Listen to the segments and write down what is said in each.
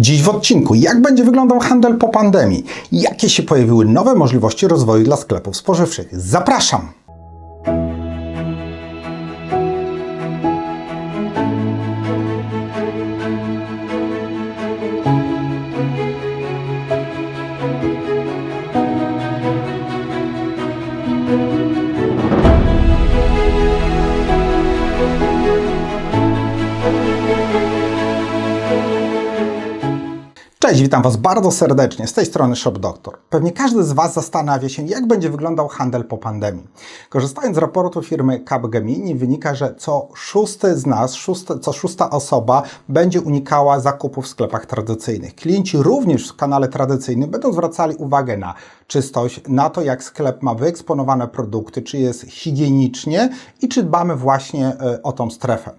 Dziś w odcinku, jak będzie wyglądał handel po pandemii? Jakie się pojawiły nowe możliwości rozwoju dla sklepów spożywczych? Zapraszam! Cześć, witam Was bardzo serdecznie. Z tej strony Shop Doctor. Pewnie każdy z Was zastanawia się, jak będzie wyglądał handel po pandemii. Korzystając z raportu firmy Capgemini wynika, że co szósty z nas, szósty, co szósta osoba będzie unikała zakupów w sklepach tradycyjnych. Klienci również w kanale tradycyjnym będą zwracali uwagę na czystość, na to, jak sklep ma wyeksponowane produkty, czy jest higienicznie i czy dbamy właśnie e, o tą strefę.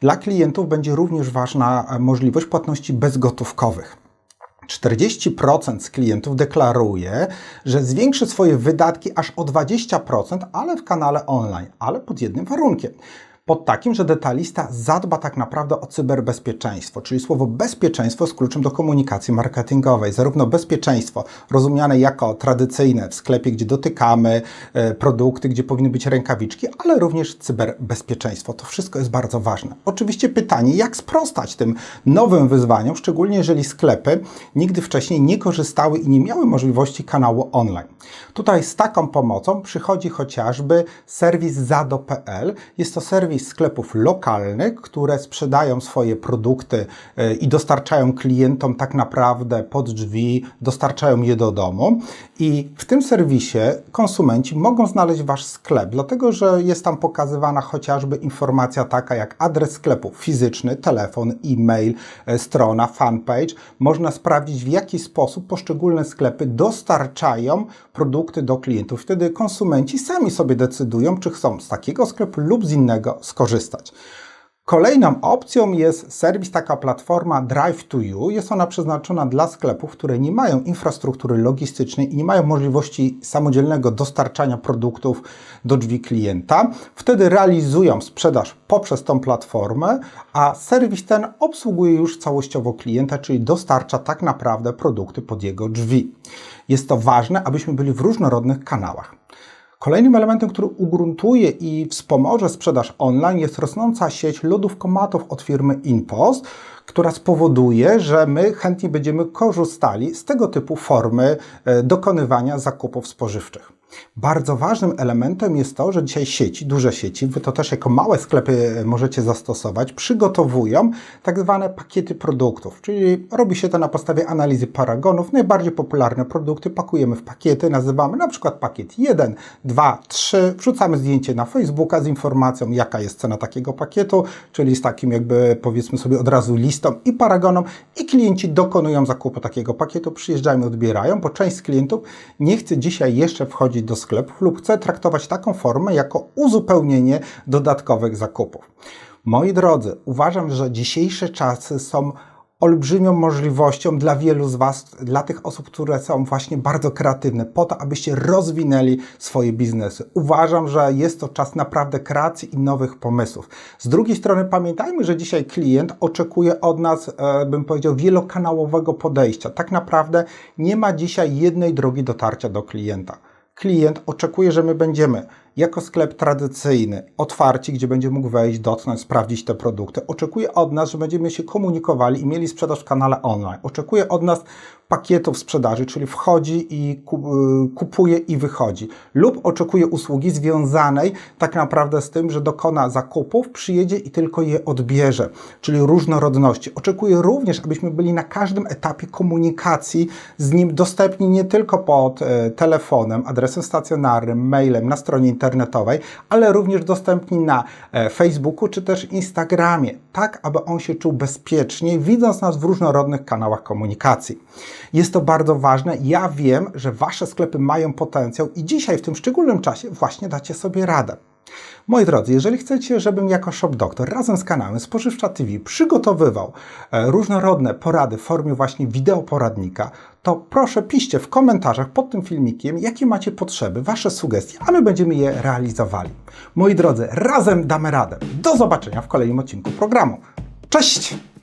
Dla klientów będzie również ważna e, możliwość płatności bezgotówkowych. 40% z klientów deklaruje, że zwiększy swoje wydatki aż o 20%, ale w kanale online, ale pod jednym warunkiem. Pod takim, że detalista zadba tak naprawdę o cyberbezpieczeństwo, czyli słowo bezpieczeństwo jest kluczem do komunikacji marketingowej. Zarówno bezpieczeństwo rozumiane jako tradycyjne w sklepie, gdzie dotykamy e, produkty, gdzie powinny być rękawiczki, ale również cyberbezpieczeństwo. To wszystko jest bardzo ważne. Oczywiście pytanie, jak sprostać tym nowym wyzwaniom, szczególnie jeżeli sklepy nigdy wcześniej nie korzystały i nie miały możliwości kanału online. Tutaj z taką pomocą przychodzi chociażby serwis zado.pl. Jest to serwis sklepów lokalnych, które sprzedają swoje produkty e, i dostarczają klientom tak naprawdę pod drzwi, dostarczają je do domu. I w tym serwisie konsumenci mogą znaleźć Wasz sklep, dlatego że jest tam pokazywana chociażby informacja taka jak adres sklepu fizyczny, telefon, e-mail, e, strona, fanpage. Można sprawdzić w jaki sposób poszczególne sklepy dostarczają produkty do klientów. Wtedy konsumenci sami sobie decydują, czy chcą z takiego sklepu lub z innego skorzystać. Kolejną opcją jest serwis, taka platforma Drive to You. Jest ona przeznaczona dla sklepów, które nie mają infrastruktury logistycznej i nie mają możliwości samodzielnego dostarczania produktów do drzwi klienta. Wtedy realizują sprzedaż poprzez tą platformę, a serwis ten obsługuje już całościowo klienta, czyli dostarcza tak naprawdę produkty pod jego drzwi. Jest to ważne, abyśmy byli w różnorodnych kanałach. Kolejnym elementem, który ugruntuje i wspomoże sprzedaż online jest rosnąca sieć lodówkomatów od firmy InPost, która spowoduje, że my chętnie będziemy korzystali z tego typu formy e, dokonywania zakupów spożywczych. Bardzo ważnym elementem jest to, że dzisiaj sieci, duże sieci, wy to też jako małe sklepy możecie zastosować, przygotowują tak zwane pakiety produktów, czyli robi się to na podstawie analizy paragonów. Najbardziej popularne produkty pakujemy w pakiety, nazywamy na przykład pakiet 1, 2, 3, wrzucamy zdjęcie na Facebooka z informacją, jaka jest cena takiego pakietu, czyli z takim jakby powiedzmy sobie od razu listą i paragoną i klienci dokonują zakupu takiego pakietu, przyjeżdżają odbierają, bo część z klientów nie chce dzisiaj jeszcze wchodzić do sklepów lub chce traktować taką formę jako uzupełnienie dodatkowych zakupów. Moi drodzy, uważam, że dzisiejsze czasy są olbrzymią możliwością dla wielu z Was, dla tych osób, które są właśnie bardzo kreatywne, po to, abyście rozwinęli swoje biznesy. Uważam, że jest to czas naprawdę kreacji i nowych pomysłów. Z drugiej strony pamiętajmy, że dzisiaj klient oczekuje od nas, e, bym powiedział, wielokanałowego podejścia. Tak naprawdę nie ma dzisiaj jednej drogi dotarcia do klienta klient oczekuje, że my będziemy jako sklep tradycyjny, otwarci, gdzie będzie mógł wejść, dotknąć, sprawdzić te produkty. Oczekuje od nas, że będziemy się komunikowali i mieli sprzedaż w kanale online. Oczekuje od nas pakietów sprzedaży, czyli wchodzi i y, kupuje i wychodzi. Lub oczekuje usługi związanej tak naprawdę z tym, że dokona zakupów, przyjedzie i tylko je odbierze, czyli różnorodności. Oczekuje również, abyśmy byli na każdym etapie komunikacji z nim dostępni nie tylko pod e, telefonem, adresem stacjonarnym, mailem, na stronie internetowej, ale również dostępni na e, Facebooku czy też Instagramie, tak aby on się czuł bezpiecznie, widząc nas w różnorodnych kanałach komunikacji. Jest to bardzo ważne. Ja wiem, że Wasze sklepy mają potencjał i dzisiaj w tym szczególnym czasie właśnie dacie sobie radę. Moi drodzy, jeżeli chcecie, żebym jako Shop Doctor razem z kanałem Spożywcza TV przygotowywał e, różnorodne porady w formie właśnie wideoporadnika, to proszę piszcie w komentarzach pod tym filmikiem, jakie macie potrzeby, Wasze sugestie, a my będziemy je realizowali. Moi drodzy, razem damy radę. Do zobaczenia w kolejnym odcinku programu. Cześć!